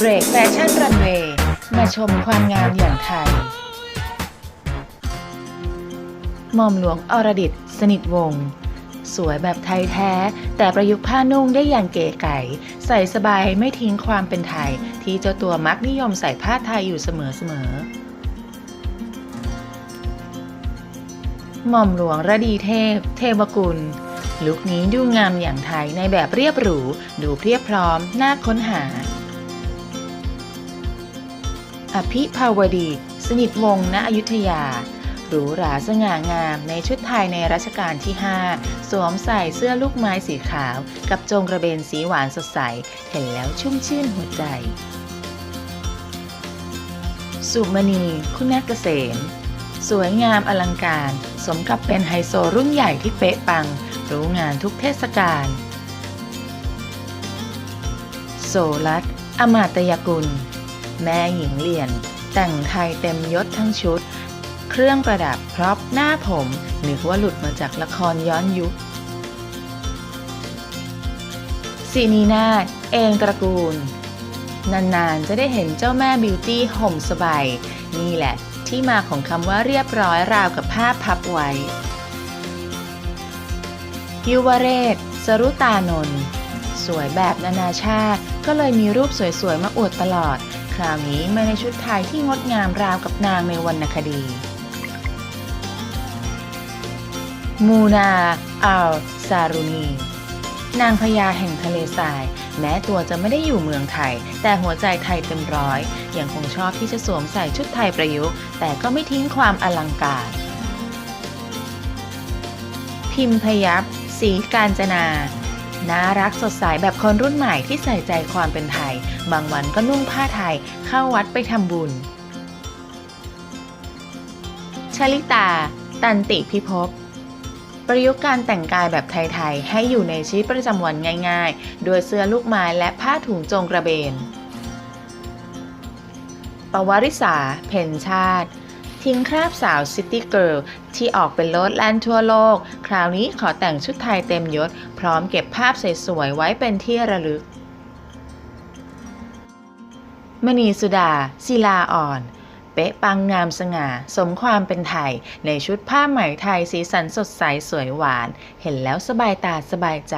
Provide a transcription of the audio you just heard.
เบรกแฟชั่นรันเวย์มาชมความงามอย่างไทยหม่อมหลวงอรดิตสนิทวงศ์สวยแบบไทยแท้ แต่ประยุกต์ผ้านุ่งได้อย่างเก๋ไก๋ ใส่สบายไม่ทิ้งความเป็นไทย ที่เจ้าตัวมักนิยมใส่ผ้าไทยอยู่เสมอๆหม่อมหลวงระดีเทพ เทวกุล ลุคนี้ดูงามอย่างไทยในแบบเรียบหรู ดูเพียบพร้อม น่าค้นหา อภิภาวดี สนิทวงศ์ณอยุธยาหรูหราสง่างามในชุดไทยในรัชกาลที่ 5 สวมใส่เสื้อลูกไม้สีขาว กับจงกระเบนสีหวานสดใส เห็นแล้วชุ่มชื่นหัวใจ สุมณี คุณนักเกษม สวยงามอลังการ สมกับเป็นไฮโซรุ่นใหญ่ที่เป๊ะปัง รู้งานทุกเทศกาล โสรัตอมาตยกุล แม่หญิงเหรียญแต่งไทยเต็มยศทั้งชุด เครื่องประดับพร็อพหน้าผมนึกว่าหลุดมาจากละครย้อนยุคสินีนาฏเองตระกูล นานๆ จะได้เห็นเจ้าแม่บิวตี้ห่มสบาย นี่แหละที่มาของคำว่าเรียบร้อยราวกับผ้าพับไว้ยุวเรศ สรุตานนท์สวยแบบนานาชาติ ก็เลยมีรูปสวยๆ มาอวดตลอด คราวนี้มาในชุดไทยที่งดงามราวกับนางในวรรณคดี มูนาอัลซารุนีนางพญาแห่งทะเลทราย แม้ตัวจะไม่ได้อยู่เมืองไทย แต่หัวใจไทยเต็มร้อยอยังคงชอบที่จะสวมใส่ชุดไทยประยุกต์ แต่ก็ไม่ทิ้งความอลังการ พิมพยับ สีการจนา น่ารักสดใสแบบคนรุ่นใหม่ที่ใส่ใจความเป็นไทย บางวันก็นุ่งผ้าไทยเข้าวัดไปทำบุญ ชลิตา ตันติพิภพประยุกต์การแต่งกายแบบไทย ๆ ให้อยู่ในชีวิตประจำวันง่ายๆโดยเสื้อลูกไม้และผ้าถุงจงกระเบน ปวริษา เพนชาติ ทิ้งคราบสาวซิตี้เกิร์ลที่ออกเป็นโลดแล่นทั่วโลก คราวนี้ขอแต่งชุดไทยเต็มยศ พร้อมเก็บภาพสวยๆไว้เป็นที่ระลึก มณีสุดา ศิลาอ่อนเป๊ะปังงามสง่า สมความเป็นไทย ในชุดผ้าไหมไทยสีสันสดใสสวยหวาน เห็นแล้วสบายตาสบายใจ